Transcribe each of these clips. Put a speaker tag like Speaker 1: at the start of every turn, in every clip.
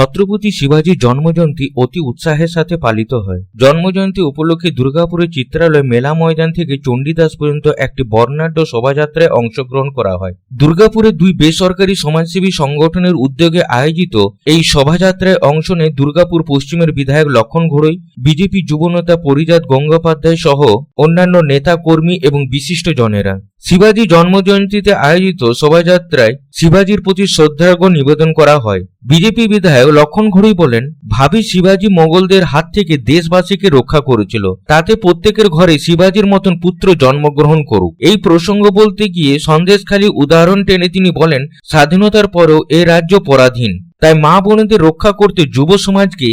Speaker 1: ছত্রপতি শিবাজী জন্মজয়ন্তী অতি উৎসাহের সাথে পালিত হয়। জন্মজয়ন্তী উপলক্ষে দুর্গাপুরের চিত্রালয় মেলা ময়দান থেকে চণ্ডীদাস পর্যন্ত একটি বর্ণাঢ্য শোভাযাত্রায় অংশগ্রহণ করা হয়। দুর্গাপুরে দুই বেসরকারি সমাজসেবী সংগঠনের উদ্যোগে আয়োজিত এই শোভাযাত্রায় অংশ নেয় দুর্গাপুর পশ্চিমের বিধায়ক লক্ষণ ঘোড়ই, বিজেপি যুবনেতা পরিজাত গঙ্গোপাধ্যায় সহ অন্যান্য নেতা কর্মী এবং বিশিষ্ট জনেরা। শিবাজী জন্মজয়ন্তীতে আয়োজিত শোভাযাত্রায় শিবাজির প্রতি শ্রদ্ধার্ঘ্য নিবেদন করা হয়। বিজেপি বিধায়ক লক্ষণ ঘড়ি বলেন, ভাবি শিবাজি মোগলদের হাত থেকে দেশবাসীকে রক্ষা করেছিল। তাতে প্রত্যেকের ঘরে শিবাজির মতন পুত্র জন্মগ্রহণ করুক। এই প্রসঙ্গ বলতে গিয়ে সন্দেশখালী উদাহরণ টেনে তিনি বলেন, স্বাধীনতার পরেও এ রাজ্য পরাধীন। তাই মা বোনেদের রক্ষা করতে যুব সমাজকে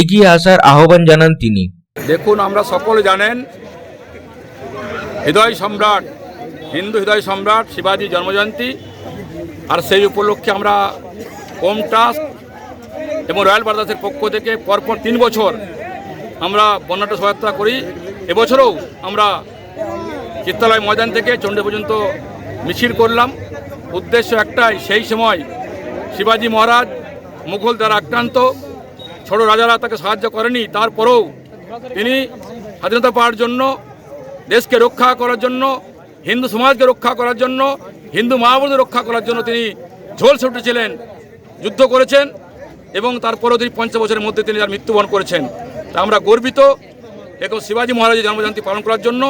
Speaker 1: এগিয়ে আসার আহ্বান জানান তিনি।
Speaker 2: দেখুন, আমরা সকলে জানেন, হৃদয় সম্রাট হিন্দু হৃদয় সম্রাট শিবাজী জন্মজয়ন্তী আর সেই উপলক্ষে আমরা হোম ট্রাস্ট এবং রয়্যাল ব্রাদার্সের পক্ষ থেকে পরপর তিন বছর আমরা বর্ণাঢ্য শোভাযাত্রা করি। এবছরও আমরা চিত্তালয় ময়দান থেকে চণ্ডী পর্যন্ত মিছিল করলাম। উদ্দেশ্য একটাই, সেই সময় শিবাজী মহারাজ মুঘল দ্বারা আক্রান্ত, ছোট রাজারা তাকে সাহায্য করেনি, তারপরেও তিনি স্বাধীনতা পাওয়ার জন্য, দেশকে রক্ষা করার জন্য হিন্দু সমাজকে রক্ষা করার জন্য, হিন্দু মা বোনদের রক্ষা করার জন্য তিনি ঝোল ছুটেছিলেন যুদ্ধ করেছেন এবং তারপরেও তিনি পঞ্চাশ বছরের মধ্যে তিনি তার মৃত্যুবরণ করেছেন। তা আমরা গর্বিত। এখন শিবাজী মহারাজের জন্মজয়ন্তী পালন করার জন্য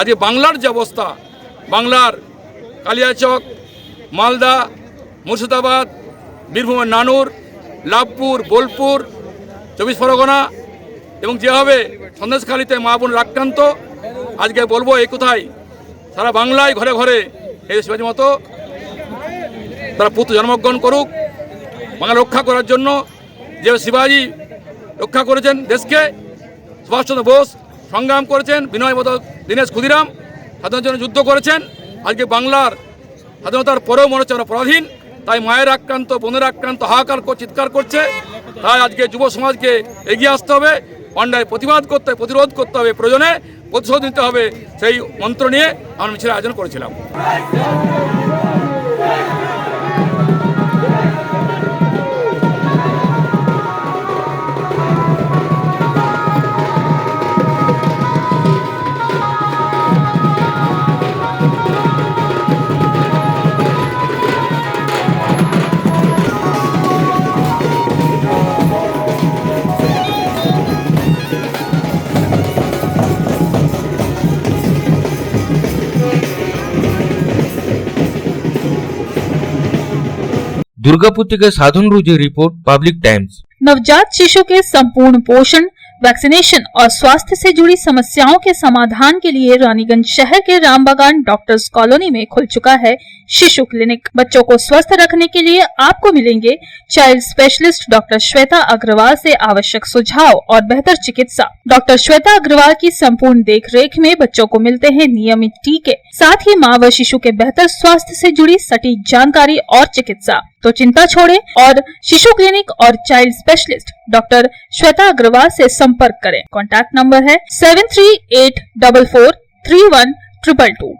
Speaker 2: আজকে বাংলার যে অবস্থা, বাংলার কালিয়াচক, মালদা, মুর্শিদাবাদ, বীরভূমের নানুর, লাভপুর, বোলপুর, চব্বিশ পরগনা এবং যেভাবে সন্দেশখালীতে মা বোন আক্রান্ত, আজকে বলব এই কোথায় সারা বাংলায় ঘরে ঘরে এই শিবাজী মতো তারা পুত্র জন্মগ্রহণ করুক, বাংলা রক্ষা করার জন্য যে শিবাজী রক্ষা করেছেন দেশকে, সুভাষচন্দ্র বোস সংগ্রাম করেছেন, বিনয় বোধ দীনেশ ক্ষুদিরাম স্বাধীনতার জন্য যুদ্ধ করেছেন, আজকে বাংলার স্বাধীনতার পরেও মনে হচ্ছে আমরা পরাধীন, তাই মায়ের আক্রান্ত, বোনের আক্রান্ত, হাহাকার কর- চিৎকার করছে, তাই আজকে যুব সমাজকে এগিয়ে আসতে হবে, অন্যায় প্রতিবাদ করতে প্রতিরোধ করতে হবে প্রয়োজনে। প্রতিশোধ নিতে হবে। সেই মন্ত্র নিয়ে আমরা মিছিল আয়োজন করেছিলাম।
Speaker 1: दुर्गापुत्र के साधन रूजे रिपोर्ट पब्लिक टाइम्स।
Speaker 3: नवजात शिशु के संपूर्ण पोषण वैक्सीनेशन और स्वास्थ्य से जुड़ी समस्याओं के समाधान के लिए रानीगंज शहर के रामबागान डॉक्टर्स कॉलोनी में खुल चुका है शिशु क्लिनिक। बच्चों को स्वस्थ रखने के लिए आपको मिलेंगे child specialist doctor Shweta Agarwal से आवश्यक सुझाव और बेहतर चिकित्सा। डॉक्टर श्वेता अग्रवाल की संपूर्ण देखरेख में बच्चों को मिलते हैं नियमित टीके, साथ ही माँ व शिशु के बेहतर स्वास्थ्य से जुड़ी सटीक जानकारी और चिकित्सा। तो चिंता छोड़े और शिशु क्लिनिक और child specialist doctor Shweta Agarwal से संपर्क करें। कॉन्टैक्ट नंबर है seven three eight double four three one triple two.